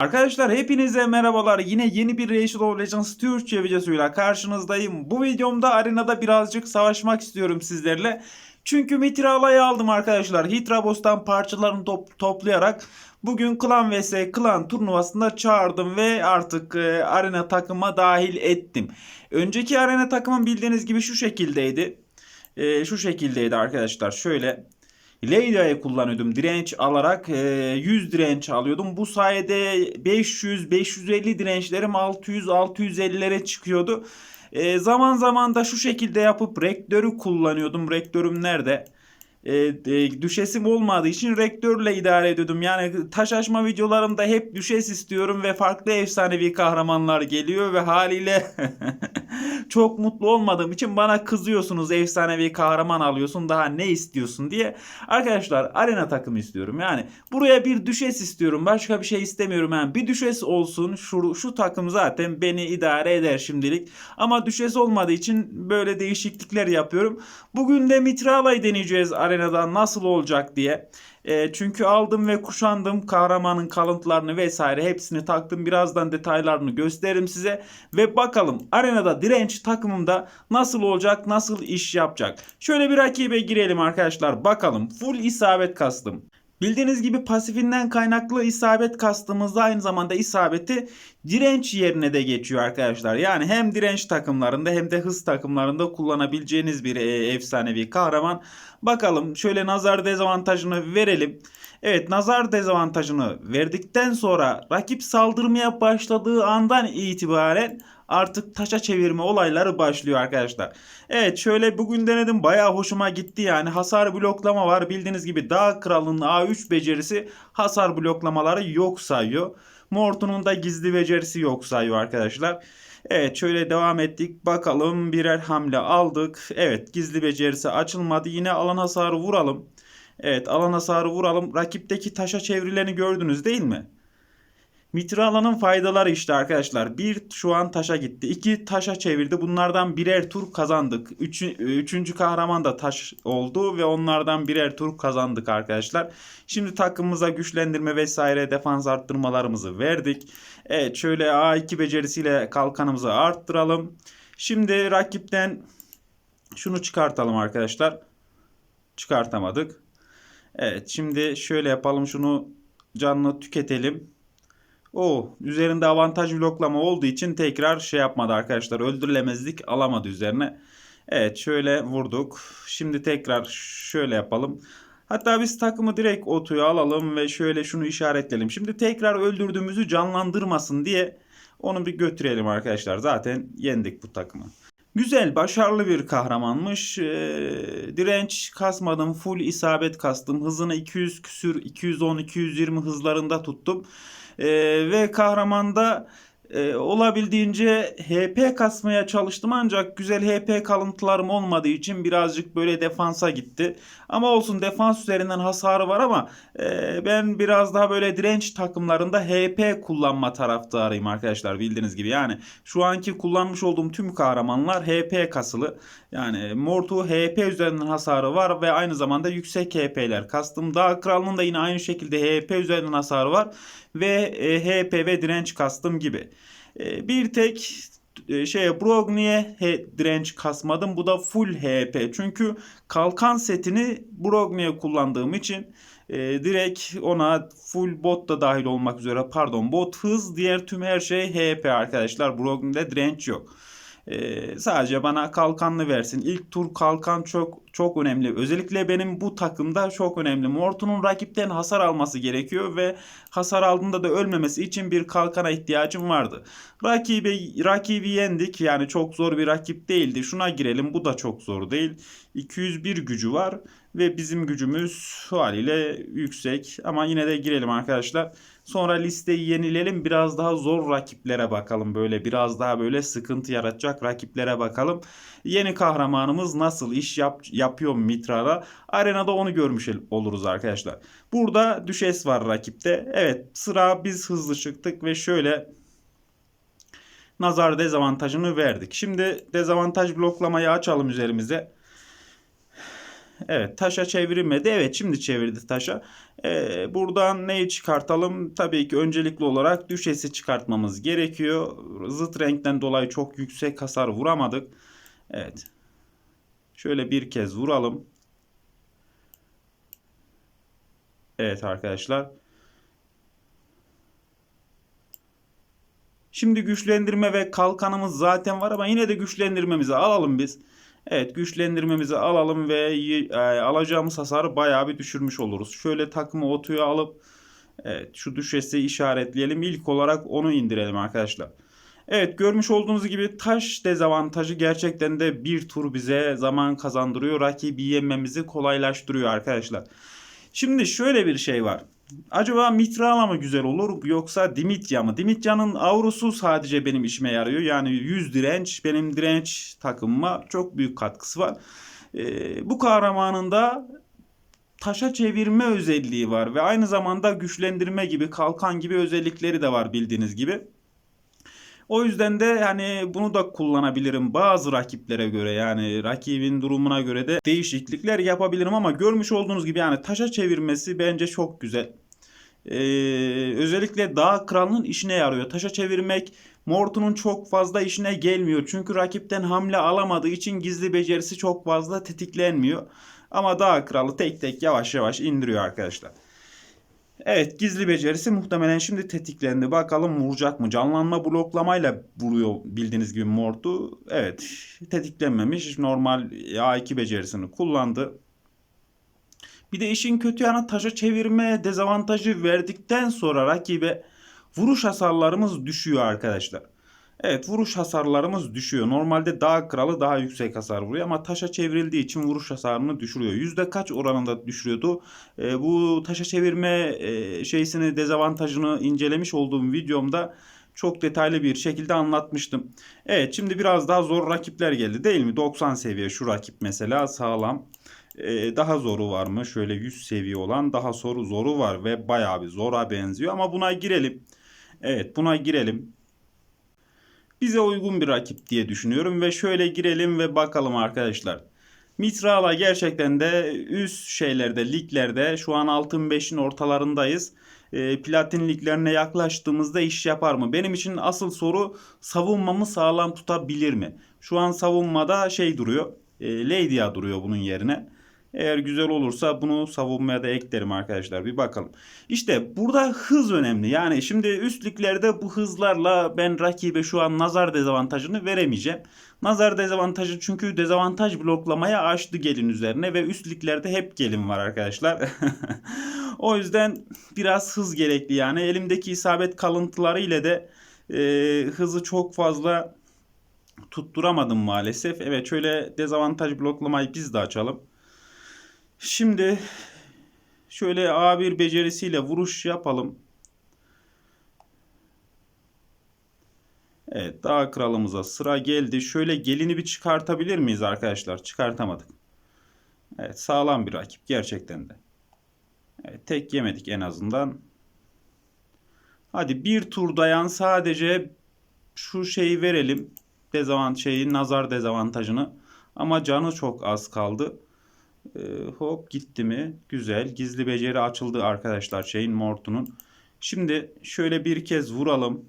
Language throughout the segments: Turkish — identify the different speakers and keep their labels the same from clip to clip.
Speaker 1: Arkadaşlar hepinize merhabalar. Yine yeni bir Rachel of Legends Türkçe videosuyla karşınızdayım. Bu videomda arenada birazcık savaşmak istiyorum sizlerle. Çünkü Mitrala'yı aldım arkadaşlar. Hitrabos'tan parçalarını top- toplayarak bugün Klan vs Klan turnuvasında çağırdım ve artık e, arena takıma dahil ettim. Önceki arena takımım bildiğiniz gibi şu şekildeydi. E, şu şekildeydi arkadaşlar. Şöyle Leyda'yı kullanıyordum direnç alarak e, 100 direnç alıyordum. Bu sayede 500-550 dirençlerim 600-650'lere çıkıyordu. E, zaman zaman da şu şekilde yapıp rektörü kullanıyordum. Rektörüm nerede? E, e, düşesim olmadığı için rektörle idare ediyordum. Yani taş açma videolarımda hep düşes istiyorum ve farklı efsanevi kahramanlar geliyor ve haliyle çok mutlu olmadığım için bana kızıyorsunuz efsanevi kahraman alıyorsun daha ne istiyorsun diye. Arkadaşlar arena takımı istiyorum. Yani buraya bir düşes istiyorum. Başka bir şey istemiyorum. Yani bir düşes olsun. Şu, şu takım zaten beni idare eder şimdilik. Ama düşes olmadığı için böyle değişiklikler yapıyorum. Bugün de Mitrala'yı deneyeceğiz arenada nasıl olacak diye. E, çünkü aldım ve kuşandım kahramanın kalıntılarını vesaire hepsini taktım. Birazdan detaylarını gösteririm size. Ve bakalım arenada direnç takımımda nasıl olacak, nasıl iş yapacak. Şöyle bir rakibe girelim arkadaşlar. Bakalım full isabet kastım. Bildiğiniz gibi pasifinden kaynaklı isabet kastımızda aynı zamanda isabeti direnç yerine de geçiyor arkadaşlar. Yani hem direnç takımlarında hem de hız takımlarında kullanabileceğiniz bir e, efsanevi kahraman. Bakalım şöyle nazar dezavantajını verelim. Evet nazar dezavantajını verdikten sonra rakip saldırmaya başladığı andan itibaren artık taşa çevirme olayları başlıyor arkadaşlar. Evet şöyle bugün denedim bayağı hoşuma gitti yani hasar bloklama var bildiğiniz gibi Dağ Kralı'nın A3 becerisi hasar bloklamaları yok sayıyor. Morton'un da gizli becerisi yok sayıyor arkadaşlar. Evet şöyle devam ettik. Bakalım birer hamle aldık. Evet gizli becerisi açılmadı. Yine alan hasarı vuralım. Evet alan hasarı vuralım. Rakipteki taşa çevrilerini gördünüz değil mi? Mitrala'nın faydaları işte arkadaşlar. Bir şu an taşa gitti. iki taşa çevirdi. Bunlardan birer tur kazandık. Üç, üçüncü kahraman da taş oldu ve onlardan birer tur kazandık arkadaşlar. Şimdi takımımıza güçlendirme vesaire defans arttırmalarımızı verdik. Evet şöyle A2 becerisiyle kalkanımızı arttıralım. Şimdi rakipten şunu çıkartalım arkadaşlar. Çıkartamadık. Evet şimdi şöyle yapalım şunu canlı tüketelim. O üzerinde avantaj bloklama olduğu için tekrar şey yapmadı arkadaşlar. Öldürülemezlik alamadı üzerine. Evet şöyle vurduk. Şimdi tekrar şöyle yapalım. Hatta biz takımı direkt otuya alalım ve şöyle şunu işaretleyelim. Şimdi tekrar öldürdüğümüzü canlandırmasın diye onu bir götürelim arkadaşlar. Zaten yendik bu takımı. Güzel, başarılı bir kahramanmış. Ee, direnç kasmadım, full isabet kastım. Hızını 200 küsür, 210-220 hızlarında tuttum. Ee, ve kahramanda e, olabildiğince HP kasmaya çalıştım ancak güzel HP kalıntılarım olmadığı için birazcık böyle defansa gitti. Ama olsun defans üzerinden hasarı var ama e, ben biraz daha böyle direnç takımlarında HP kullanma taraftarıyım arkadaşlar bildiğiniz gibi. Yani şu anki kullanmış olduğum tüm kahramanlar HP kasılı. Yani Mortu HP üzerinden hasarı var ve aynı zamanda yüksek HP'ler kastım. Dağ Kralı'nın da yine aynı şekilde HP üzerinden hasarı var ve e, HP ve direnç kastım gibi. E, bir tek e, şey Brogni'ye he- direnç kasmadım. Bu da full HP. Çünkü kalkan setini Brogni'ye kullandığım için e, direkt ona full bot da dahil olmak üzere pardon bot hız diğer tüm her şey HP arkadaşlar. Brogni'de direnç yok. Ee, sadece bana kalkanlı versin. İlk tur kalkan çok çok önemli. Özellikle benim bu takımda çok önemli. Morton'un rakipten hasar alması gerekiyor ve hasar aldığında da ölmemesi için bir kalkana ihtiyacım vardı. Rakibi rakibi yendik. Yani çok zor bir rakip değildi. Şuna girelim. Bu da çok zor değil. 201 gücü var ve bizim gücümüz haliyle yüksek ama yine de girelim arkadaşlar. Sonra listeyi yenileyelim. Biraz daha zor rakiplere bakalım. Böyle biraz daha böyle sıkıntı yaratacak rakiplere bakalım. Yeni kahramanımız nasıl iş yap, yapıyor Mitra'da? Arenada onu görmüş oluruz arkadaşlar. Burada düşes var rakipte. Evet sıra biz hızlı çıktık ve şöyle nazar dezavantajını verdik. Şimdi dezavantaj bloklamayı açalım üzerimize. Evet taşa çevirmedi. Evet şimdi çevirdi taşa. Ee, buradan neyi çıkartalım? Tabii ki öncelikli olarak düşesi çıkartmamız gerekiyor. Zıt renkten dolayı çok yüksek hasar vuramadık. Evet. Şöyle bir kez vuralım. Evet arkadaşlar. Şimdi güçlendirme ve kalkanımız zaten var ama yine de güçlendirmemizi alalım biz. Evet güçlendirmemizi alalım ve e, alacağımız hasarı bayağı bir düşürmüş oluruz. Şöyle takımı otuya alıp evet şu düşesi işaretleyelim. İlk olarak onu indirelim arkadaşlar. Evet görmüş olduğunuz gibi taş dezavantajı gerçekten de bir tur bize zaman kazandırıyor. Rakibi yenmemizi kolaylaştırıyor arkadaşlar. Şimdi şöyle bir şey var. Acaba Mitrala mı güzel olur yoksa Dimitya mı? Dimitya'nın avrusu sadece benim işime yarıyor. Yani 100 direnç benim direnç takımıma çok büyük katkısı var. Ee, bu kahramanın da taşa çevirme özelliği var ve aynı zamanda güçlendirme gibi kalkan gibi özellikleri de var bildiğiniz gibi. O yüzden de yani bunu da kullanabilirim bazı rakiplere göre yani rakibin durumuna göre de değişiklikler yapabilirim ama görmüş olduğunuz gibi yani taşa çevirmesi bence çok güzel. Ee, özellikle dağ kralının işine yarıyor. Taşa çevirmek Morton'un çok fazla işine gelmiyor. Çünkü rakipten hamle alamadığı için gizli becerisi çok fazla tetiklenmiyor. Ama dağ kralı tek tek yavaş yavaş indiriyor arkadaşlar. Evet gizli becerisi muhtemelen şimdi tetiklendi. Bakalım vuracak mı? Canlanma bloklamayla vuruyor bildiğiniz gibi Mort'u. Evet tetiklenmemiş. Normal A2 becerisini kullandı. Bir de işin kötü yanı taşa çevirme dezavantajı verdikten sonra rakibe vuruş hasarlarımız düşüyor arkadaşlar. Evet vuruş hasarlarımız düşüyor. Normalde dağ kralı daha yüksek hasar vuruyor ama taşa çevrildiği için vuruş hasarını düşürüyor. Yüzde kaç oranında düşürüyordu? E, bu taşa çevirme e, şeysini dezavantajını incelemiş olduğum videomda çok detaylı bir şekilde anlatmıştım. Evet şimdi biraz daha zor rakipler geldi değil mi? 90 seviye şu rakip mesela sağlam. Ee, daha zoru var mı? Şöyle 100 seviye olan daha soru zoru var ve bayağı bir zora benziyor ama buna girelim. Evet buna girelim bize uygun bir rakip diye düşünüyorum ve şöyle girelim ve bakalım arkadaşlar. Mitrala gerçekten de üst şeylerde, liglerde şu an altın 5'in ortalarındayız. E, platin liglerine yaklaştığımızda iş yapar mı? Benim için asıl soru savunmamı sağlam tutabilir mi? Şu an savunmada şey duruyor. E, Lady'a duruyor bunun yerine. Eğer güzel olursa bunu savunmaya da eklerim arkadaşlar. Bir bakalım. İşte burada hız önemli. Yani şimdi üstlüklerde bu hızlarla ben rakibe şu an nazar dezavantajını veremeyeceğim. Nazar dezavantajı çünkü dezavantaj bloklamaya açtı gelin üzerine ve üstlüklerde hep gelin var arkadaşlar. o yüzden biraz hız gerekli yani. Elimdeki isabet kalıntıları ile de e, hızı çok fazla tutturamadım maalesef. Evet şöyle dezavantaj bloklamayı biz de açalım. Şimdi şöyle A1 becerisiyle vuruş yapalım. Evet dağ kralımıza sıra geldi. Şöyle gelini bir çıkartabilir miyiz arkadaşlar? Çıkartamadık. Evet sağlam bir rakip gerçekten de. Evet, tek yemedik en azından. Hadi bir tur dayan sadece şu şeyi verelim. Dezavant şeyi nazar dezavantajını. Ama canı çok az kaldı. E, hop gitti mi? Güzel. Gizli beceri açıldı arkadaşlar şeyin Mortu'nun. Şimdi şöyle bir kez vuralım.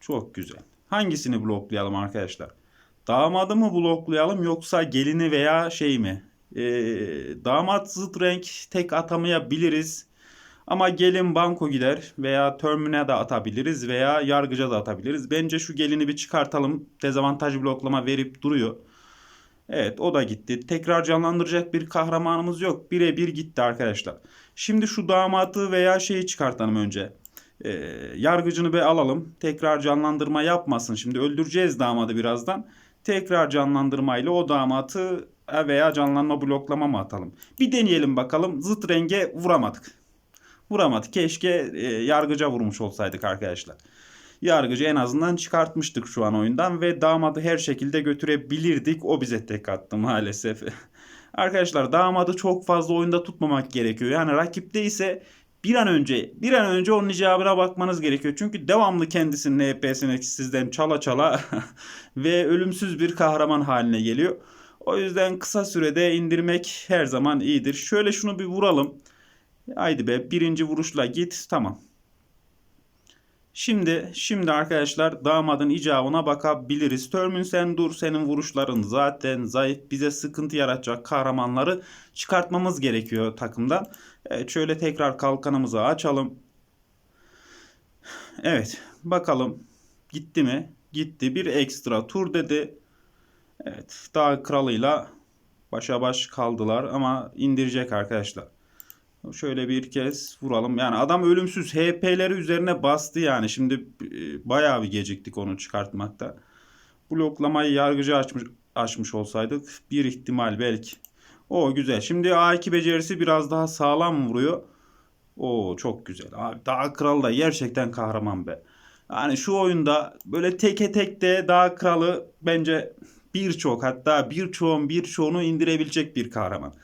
Speaker 1: Çok güzel. Hangisini bloklayalım arkadaşlar? Damadı mı bloklayalım yoksa gelini veya şey mi? E, damat zıt renk tek atamayabiliriz. Ama gelin banko gider veya termine de atabiliriz veya yargıca da atabiliriz. Bence şu gelini bir çıkartalım. Dezavantaj bloklama verip duruyor. Evet o da gitti. Tekrar canlandıracak bir kahramanımız yok. Birebir gitti arkadaşlar. Şimdi şu damatı veya şeyi çıkartalım önce. Ee, yargıcını bir alalım. Tekrar canlandırma yapmasın. Şimdi öldüreceğiz damadı birazdan. Tekrar canlandırmayla o damatı veya canlanma bloklama mı atalım? Bir deneyelim bakalım. Zıt renge vuramadık. Vuramadık. Keşke e, yargıca vurmuş olsaydık arkadaşlar yargıcı en azından çıkartmıştık şu an oyundan ve damadı her şekilde götürebilirdik. O bize tek attı maalesef. Arkadaşlar damadı çok fazla oyunda tutmamak gerekiyor. Yani rakipte ise bir an önce bir an önce onun icabına bakmanız gerekiyor. Çünkü devamlı kendisinin HP'sini sizden çala çala ve ölümsüz bir kahraman haline geliyor. O yüzden kısa sürede indirmek her zaman iyidir. Şöyle şunu bir vuralım. Haydi be birinci vuruşla git. Tamam. Şimdi şimdi arkadaşlar damadın icabına bakabiliriz. Törmün sen dur senin vuruşların zaten zayıf bize sıkıntı yaratacak kahramanları çıkartmamız gerekiyor takımdan. Evet şöyle tekrar kalkanımızı açalım. Evet bakalım gitti mi? Gitti bir ekstra tur dedi. Evet dağ kralıyla başa baş kaldılar ama indirecek arkadaşlar. Şöyle bir kez vuralım. Yani adam ölümsüz HP'leri üzerine bastı yani. Şimdi e, bayağı bir geciktik onu çıkartmakta. Bloklamayı yargıcı açmış, açmış olsaydık bir ihtimal belki. O güzel. Şimdi A2 becerisi biraz daha sağlam vuruyor. O çok güzel. Abi Dağ Kralı da gerçekten kahraman be. Yani şu oyunda böyle teke tek de Dağ Kralı bence birçok hatta birçoğun birçoğunu indirebilecek bir kahraman.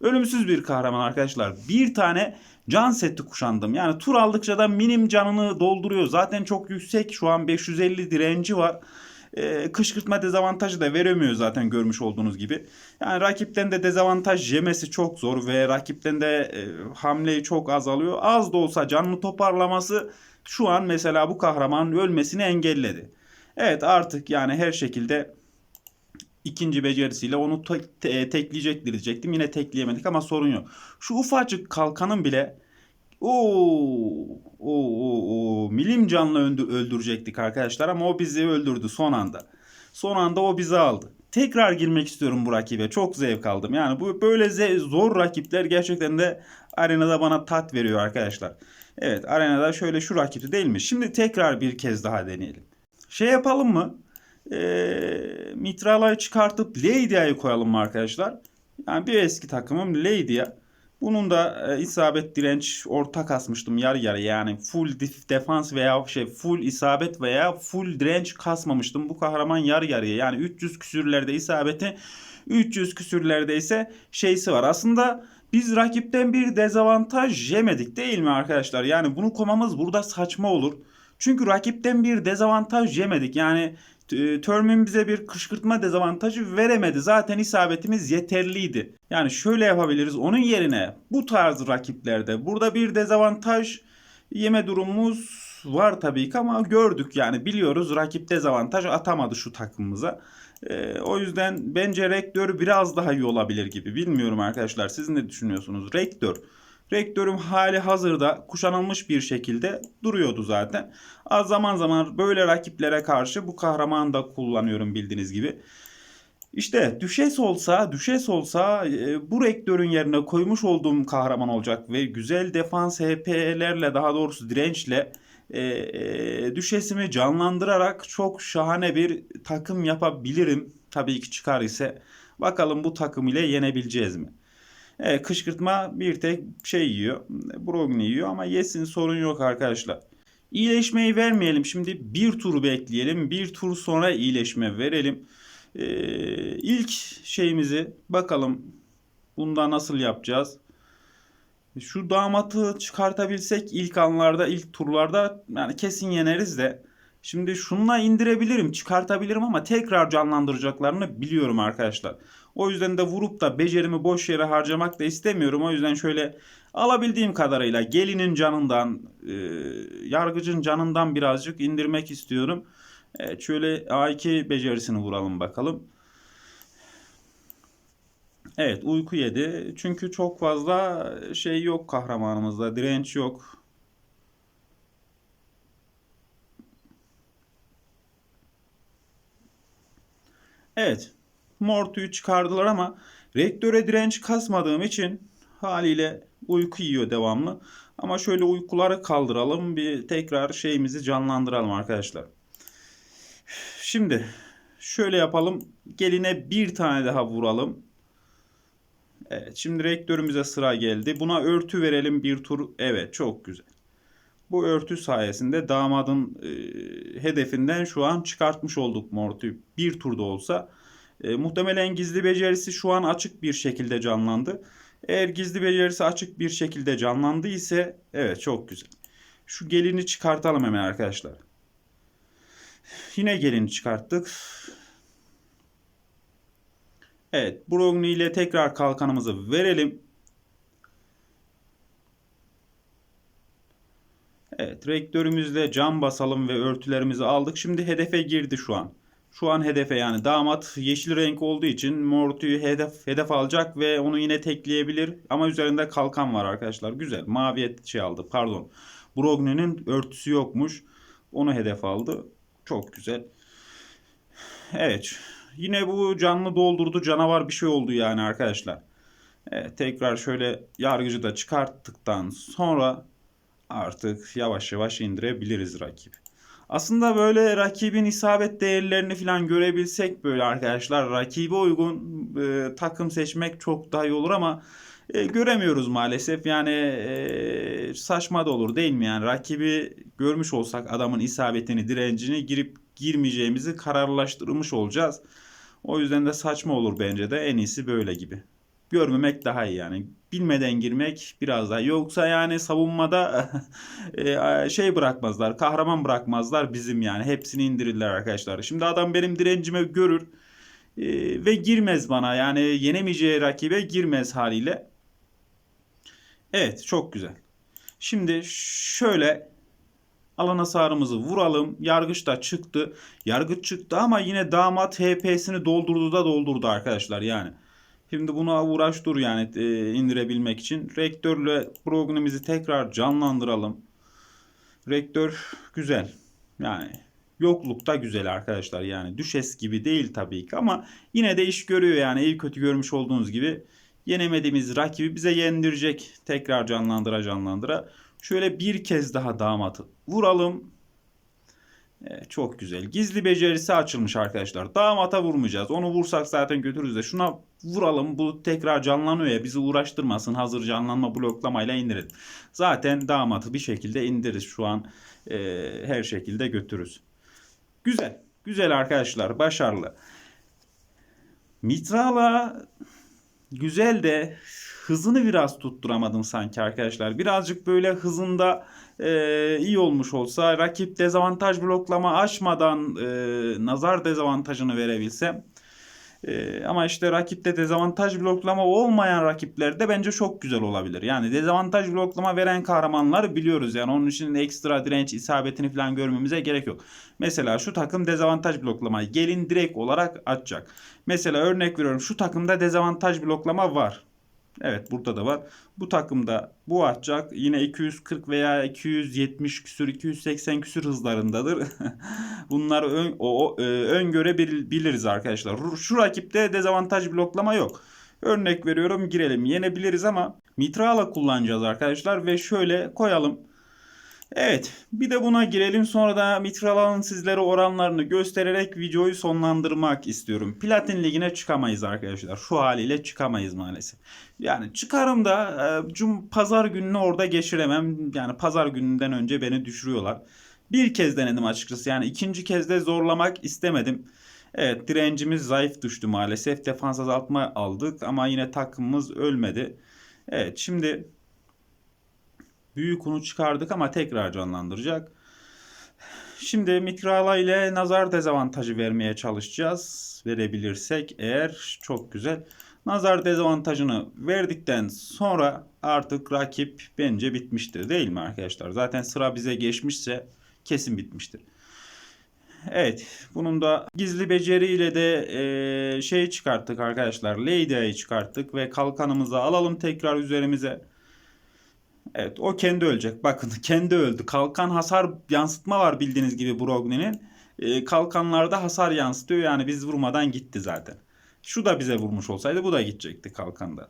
Speaker 1: Ölümsüz bir kahraman arkadaşlar. Bir tane can seti kuşandım. Yani tur aldıkça da minim canını dolduruyor. Zaten çok yüksek şu an 550 direnci var. Ee, kışkırtma dezavantajı da veremiyor zaten görmüş olduğunuz gibi. Yani rakipten de dezavantaj yemesi çok zor ve rakipten de e, hamleyi çok azalıyor. Az da olsa canını toparlaması şu an mesela bu kahramanın ölmesini engelledi. Evet artık yani her şekilde ikinci becerisiyle onu te- te- tekleyecektir diyecektim. Yine tekleyemedik ama sorun yok. Şu ufacık kalkanın bile Oo, oo, oo, milim canlı öldü- öldürecektik arkadaşlar ama o bizi öldürdü son anda. Son anda o bizi aldı. Tekrar girmek istiyorum bu rakibe. Çok zevk aldım. Yani bu böyle zor rakipler gerçekten de arenada bana tat veriyor arkadaşlar. Evet arenada şöyle şu rakipti değil mi? Şimdi tekrar bir kez daha deneyelim. Şey yapalım mı? Ee, Mitrala'yı çıkartıp Ladya'yı koyalım mı arkadaşlar? Yani bir eski takımım Lady'a. Bunun da e, isabet direnç orta kasmıştım yarı yarı yani full dif- defans veya şey full isabet veya full direnç kasmamıştım. Bu kahraman yarı yarıya yani 300 küsürlerde isabeti 300 küsürlerde ise şeysi var. Aslında biz rakipten bir dezavantaj yemedik değil mi arkadaşlar? Yani bunu komamız burada saçma olur. Çünkü rakipten bir dezavantaj yemedik. Yani e, Törmün bize bir kışkırtma dezavantajı veremedi. Zaten isabetimiz yeterliydi. Yani şöyle yapabiliriz. Onun yerine bu tarz rakiplerde burada bir dezavantaj yeme durumumuz var tabii ki ama gördük yani biliyoruz rakip dezavantaj atamadı şu takımımıza. Ee, o yüzden bence Rektör biraz daha iyi olabilir gibi. Bilmiyorum arkadaşlar siz ne düşünüyorsunuz? Rektör. Rektörüm hali hazırda kuşanılmış bir şekilde duruyordu zaten. Az zaman zaman böyle rakiplere karşı bu kahramanı da kullanıyorum bildiğiniz gibi. İşte düşes olsa, düşes olsa e, bu rektörün yerine koymuş olduğum kahraman olacak ve güzel defans HP'lerle daha doğrusu dirençle e, e, düşesimi canlandırarak çok şahane bir takım yapabilirim. Tabii ki çıkar ise. Bakalım bu takım ile yenebileceğiz mi? Evet, kışkırtma bir tek şey yiyor. Brogni yiyor ama yesin sorun yok arkadaşlar. İyileşmeyi vermeyelim. Şimdi bir turu bekleyelim. Bir tur sonra iyileşme verelim. Ee, ilk şeyimizi bakalım bunda nasıl yapacağız. Şu damatı çıkartabilsek ilk anlarda, ilk turlarda yani kesin yeneriz de. Şimdi şununla indirebilirim, çıkartabilirim ama tekrar canlandıracaklarını biliyorum arkadaşlar. O yüzden de vurup da becerimi boş yere harcamak da istemiyorum. O yüzden şöyle alabildiğim kadarıyla gelinin canından, e, yargıcın canından birazcık indirmek istiyorum. Evet şöyle A2 becerisini vuralım bakalım. Evet uyku yedi. Çünkü çok fazla şey yok kahramanımızda. Direnç yok. Evet. Mortu'yu çıkardılar ama rektöre direnç kasmadığım için haliyle uyku yiyor devamlı. Ama şöyle uykuları kaldıralım. Bir tekrar şeyimizi canlandıralım arkadaşlar. Şimdi şöyle yapalım. Geline bir tane daha vuralım. Evet şimdi rektörümüze sıra geldi. Buna örtü verelim bir tur. Evet çok güzel. Bu örtü sayesinde damadın e, hedefinden şu an çıkartmış olduk Mortu'yu. Bir turda olsa. E, muhtemelen gizli becerisi şu an açık bir şekilde canlandı. Eğer gizli becerisi açık bir şekilde canlandı ise evet çok güzel. Şu gelini çıkartalım hemen arkadaşlar. Yine gelini çıkarttık. Evet Brogni ile tekrar kalkanımızı verelim. Evet rektörümüzle cam basalım ve örtülerimizi aldık. Şimdi hedefe girdi şu an. Şu an hedefe yani damat yeşil renk olduğu için Morty'yi hedef hedef alacak ve onu yine tekleyebilir. Ama üzerinde kalkan var arkadaşlar. Güzel. Mavi şey aldı. Pardon. Brogni'nin örtüsü yokmuş. Onu hedef aldı. Çok güzel. Evet. Yine bu canlı doldurdu. Canavar bir şey oldu yani arkadaşlar. Evet, tekrar şöyle yargıcı da çıkarttıktan sonra artık yavaş yavaş indirebiliriz rakibi. Aslında böyle rakibin isabet değerlerini falan görebilsek böyle arkadaşlar rakibe uygun e, takım seçmek çok daha iyi olur ama e, göremiyoruz maalesef. Yani e, saçma da olur değil mi? Yani rakibi görmüş olsak adamın isabetini, direncini girip girmeyeceğimizi kararlaştırmış olacağız. O yüzden de saçma olur bence de en iyisi böyle gibi. Görmemek daha iyi yani. Bilmeden girmek biraz daha. Yoksa yani savunmada e, şey bırakmazlar. Kahraman bırakmazlar bizim yani. Hepsini indirirler arkadaşlar. Şimdi adam benim direncimi görür. e, ve girmez bana. Yani yenemeyeceği rakibe girmez haliyle. Evet çok güzel. Şimdi şöyle alan hasarımızı vuralım. Yargıç da çıktı. Yargıç çıktı ama yine damat HP'sini doldurdu da doldurdu arkadaşlar yani. Şimdi buna uğraş dur yani e, indirebilmek için. Rektörle programımızı tekrar canlandıralım. Rektör güzel. Yani yoklukta güzel arkadaşlar. Yani düşes gibi değil tabii ki ama yine de iş görüyor yani. iyi kötü görmüş olduğunuz gibi yenemediğimiz rakibi bize yendirecek. Tekrar canlandıra canlandıra. Şöyle bir kez daha damatı vuralım. Evet, çok güzel. Gizli becerisi açılmış arkadaşlar. Damata vurmayacağız. Onu vursak zaten götürürüz de. Şuna vuralım. Bu tekrar canlanıyor ya. Bizi uğraştırmasın. Hazır canlanma bloklamayla indirin. Zaten damatı bir şekilde indiririz. Şu an e, her şekilde götürürüz. Güzel. Güzel arkadaşlar. Başarılı. Mitrala güzel de hızını biraz tutturamadım sanki arkadaşlar. Birazcık böyle hızında e, iyi olmuş olsa rakip dezavantaj bloklama aşmadan e, nazar dezavantajını verebilsem. E, ama işte rakipte dezavantaj bloklama olmayan rakiplerde bence çok güzel olabilir. Yani dezavantaj bloklama veren kahramanlar biliyoruz. Yani onun için ekstra direnç isabetini falan görmemize gerek yok. Mesela şu takım dezavantaj bloklamayı gelin direkt olarak açacak. Mesela örnek veriyorum şu takımda dezavantaj bloklama var. Evet burada da var. Bu takımda bu atacak. Yine 240 veya 270 küsür 280 küsür hızlarındadır. Bunları ön, o, o, e, öngörebiliriz arkadaşlar. Şu rakipte dezavantaj bloklama yok. Örnek veriyorum girelim. Yenebiliriz ama Mitrala kullanacağız arkadaşlar ve şöyle koyalım. Evet bir de buna girelim sonra da Mitrala'nın sizlere oranlarını göstererek videoyu sonlandırmak istiyorum. Platin ligine çıkamayız arkadaşlar. Şu haliyle çıkamayız maalesef. Yani çıkarım da e, cum pazar gününü orada geçiremem. Yani pazar gününden önce beni düşürüyorlar. Bir kez denedim açıkçası. Yani ikinci kez de zorlamak istemedim. Evet direncimiz zayıf düştü maalesef. Defans azaltma aldık ama yine takımımız ölmedi. Evet şimdi Büyük unu çıkardık ama tekrar canlandıracak. Şimdi Mikrala ile nazar dezavantajı vermeye çalışacağız. Verebilirsek eğer çok güzel. Nazar dezavantajını verdikten sonra artık rakip bence bitmiştir değil mi arkadaşlar? Zaten sıra bize geçmişse kesin bitmiştir. Evet bunun da gizli beceriyle de e, şey çıkarttık arkadaşlar. Lady'yi çıkarttık ve kalkanımızı alalım tekrar üzerimize. Evet o kendi ölecek. Bakın kendi öldü. Kalkan hasar yansıtma var bildiğiniz gibi Brogni'nin. E, kalkanlarda hasar yansıtıyor. Yani biz vurmadan gitti zaten. Şu da bize vurmuş olsaydı bu da gidecekti kalkanda.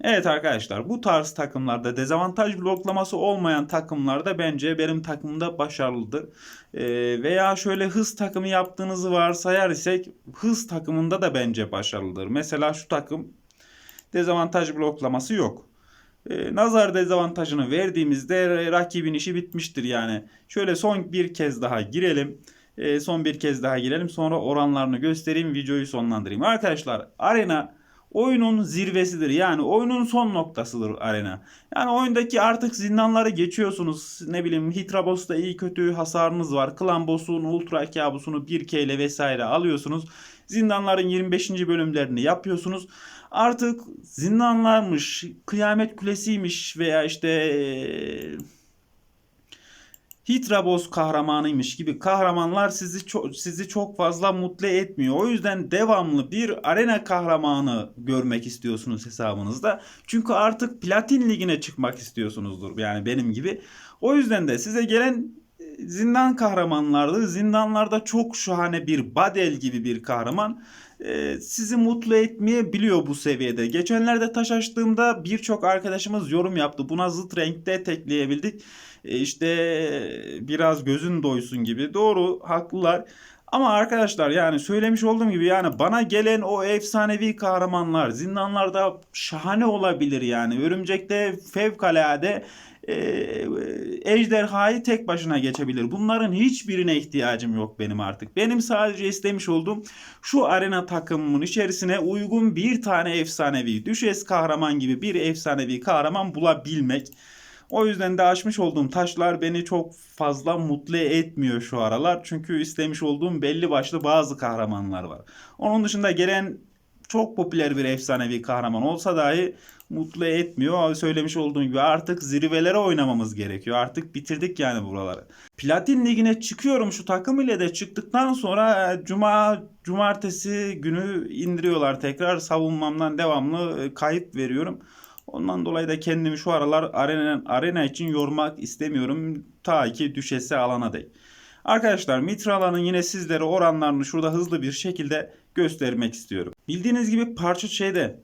Speaker 1: Evet arkadaşlar bu tarz takımlarda dezavantaj bloklaması olmayan takımlarda bence benim takımda başarılıdır. E, veya şöyle hız takımı yaptığınızı varsayar isek hız takımında da bence başarılıdır. Mesela şu takım dezavantaj bloklaması yok. E, nazar dezavantajını verdiğimizde rakibin işi bitmiştir yani. Şöyle son bir kez daha girelim. E, son bir kez daha girelim sonra oranlarını göstereyim videoyu sonlandırayım. Arkadaşlar arena oyunun zirvesidir. Yani oyunun son noktasıdır arena. Yani oyundaki artık zindanları geçiyorsunuz. Ne bileyim Hitra Boss'ta iyi kötü hasarınız var. Klan Boss'un Ultra Kabus'unu 1K ile vesaire alıyorsunuz. Zindanların 25. bölümlerini yapıyorsunuz. Artık zindanlarmış, kıyamet kulesiymiş veya işte eee, Hitra Boss kahramanıymış gibi kahramanlar sizi çok, sizi çok fazla mutlu etmiyor. O yüzden devamlı bir arena kahramanı görmek istiyorsunuz hesabınızda. Çünkü artık Platin Ligi'ne çıkmak istiyorsunuzdur yani benim gibi. O yüzden de size gelen zindan kahramanlardı. Zindanlarda çok şahane bir Badel gibi bir kahraman sizi mutlu etmeyebiliyor bu seviyede. Geçenlerde taş açtığımda birçok arkadaşımız yorum yaptı. Buna zıt renkte tekleyebildik. E, işte biraz gözün doysun gibi. Doğru, haklılar. Ama arkadaşlar yani söylemiş olduğum gibi yani bana gelen o efsanevi kahramanlar zindanlarda şahane olabilir yani. Örümcek'te fevkalade e, ejderhayı tek başına geçebilir. Bunların hiçbirine ihtiyacım yok benim artık. Benim sadece istemiş olduğum şu arena takımımın içerisine uygun bir tane efsanevi, düşes kahraman gibi bir efsanevi kahraman bulabilmek. O yüzden de açmış olduğum taşlar beni çok fazla mutlu etmiyor şu aralar. Çünkü istemiş olduğum belli başlı bazı kahramanlar var. Onun dışında gelen çok popüler bir efsanevi kahraman olsa dahi mutlu etmiyor. Söylemiş olduğum gibi artık zirvelere oynamamız gerekiyor. Artık bitirdik yani buraları. Platin ligine çıkıyorum şu takım ile de çıktıktan sonra e, cuma cumartesi günü indiriyorlar tekrar savunmamdan devamlı e, kayıp veriyorum. Ondan dolayı da kendimi şu aralar arena, arena için yormak istemiyorum. Ta ki düşesi alana dek. Arkadaşlar Mitrala'nın yine sizlere oranlarını şurada hızlı bir şekilde göstermek istiyorum. Bildiğiniz gibi parça şeyde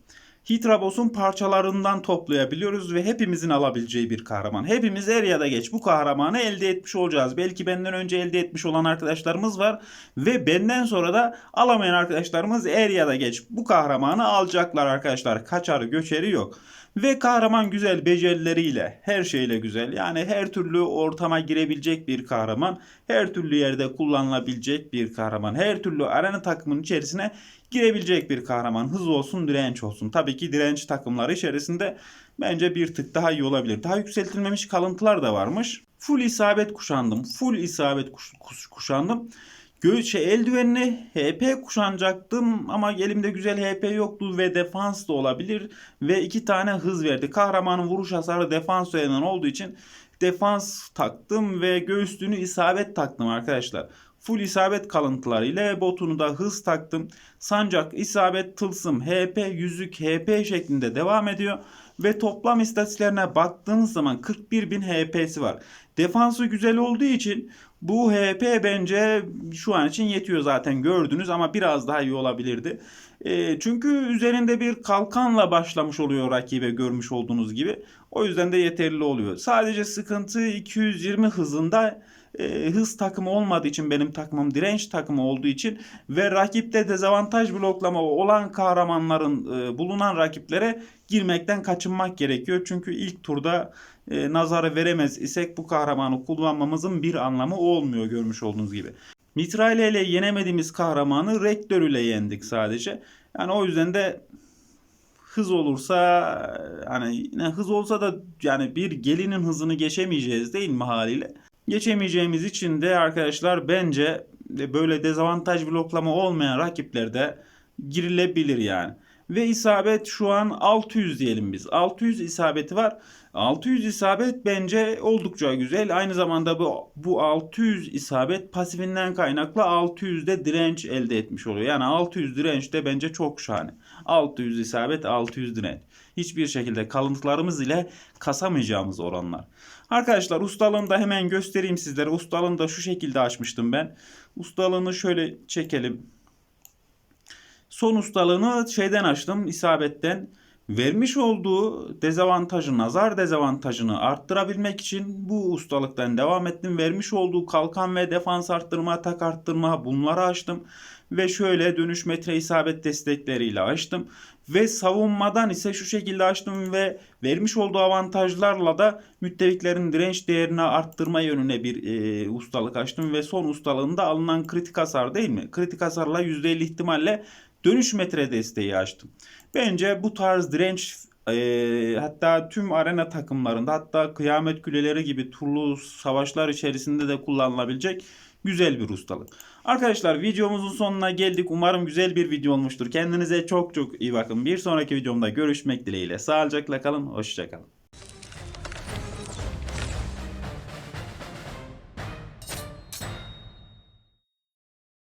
Speaker 1: Hitrabos'un parçalarından toplayabiliyoruz ve hepimizin alabileceği bir kahraman. Hepimiz er ya da geç bu kahramanı elde etmiş olacağız. Belki benden önce elde etmiş olan arkadaşlarımız var ve benden sonra da alamayan arkadaşlarımız er ya da geç bu kahramanı alacaklar arkadaşlar. Kaçarı göçeri yok. Ve kahraman güzel becerileriyle, her şeyle güzel. Yani her türlü ortama girebilecek bir kahraman. Her türlü yerde kullanılabilecek bir kahraman. Her türlü arena takımının içerisine girebilecek bir kahraman. Hız olsun, direnç olsun. Tabii ki direnç takımları içerisinde bence bir tık daha iyi olabilir. Daha yükseltilmemiş kalıntılar da varmış. Full isabet kuşandım. Full isabet kuş, kuş, kuşandım. Gö şey, eldivenli HP kuşanacaktım ama elimde güzel HP yoktu ve defans da olabilir ve iki tane hız verdi. Kahramanın vuruş hasarı defans üzerinden olduğu için defans taktım ve göğüslüğünü isabet taktım arkadaşlar. Full isabet kalıntıları ile botunu da hız taktım. Sancak, isabet, tılsım, HP, yüzük, HP şeklinde devam ediyor. Ve toplam istatistiklerine baktığınız zaman 41.000 HP'si var. Defansı güzel olduğu için bu HP bence şu an için yetiyor zaten gördünüz ama biraz daha iyi olabilirdi. E, çünkü üzerinde bir kalkanla başlamış oluyor rakibe görmüş olduğunuz gibi. O yüzden de yeterli oluyor. Sadece sıkıntı 220 hızında e, hız takımı olmadığı için benim takımım direnç takımı olduğu için ve rakipte dezavantaj bloklama olan kahramanların e, bulunan rakiplere girmekten kaçınmak gerekiyor. Çünkü ilk turda e, nazarı veremez isek bu kahramanı kullanmamızın bir anlamı olmuyor görmüş olduğunuz gibi. Mitrale ile yenemediğimiz kahramanı Rektör ile yendik sadece. Yani o yüzden de hız olursa hani yine hız olsa da yani bir gelinin hızını geçemeyeceğiz değil mi haliyle? Geçemeyeceğimiz için de arkadaşlar bence böyle dezavantaj bloklama olmayan rakiplerde girilebilir yani. Ve isabet şu an 600 diyelim biz. 600 isabeti var. 600 isabet bence oldukça güzel. Aynı zamanda bu, bu 600 isabet pasifinden kaynaklı 600'de direnç elde etmiş oluyor. Yani 600 direnç de bence çok şahane. 600 isabet 600 direnç. Hiçbir şekilde kalıntılarımız ile kasamayacağımız oranlar. Arkadaşlar ustalığını da hemen göstereyim sizlere. Ustalığını da şu şekilde açmıştım ben. Ustalığını şöyle çekelim. Son ustalığını şeyden açtım isabetten. Vermiş olduğu dezavantajı, nazar dezavantajını arttırabilmek için bu ustalıktan devam ettim. Vermiş olduğu kalkan ve defans arttırma, atak arttırma bunları açtım. Ve şöyle dönüş metre isabet destekleriyle açtım. Ve savunmadan ise şu şekilde açtım ve vermiş olduğu avantajlarla da müttefiklerin direnç değerini arttırma yönüne bir e, ustalık açtım. Ve son ustalığında alınan kritik hasar değil mi? Kritik hasarla %50 ihtimalle dönüş metre desteği açtım. Bence bu tarz direnç e, hatta tüm arena takımlarında hatta kıyamet küleleri gibi turlu savaşlar içerisinde de kullanılabilecek güzel bir ustalık. Arkadaşlar videomuzun sonuna geldik. Umarım güzel bir video olmuştur. Kendinize çok çok iyi bakın. Bir sonraki videomda görüşmek dileğiyle. Sağlıcakla kalın. Hoşçakalın.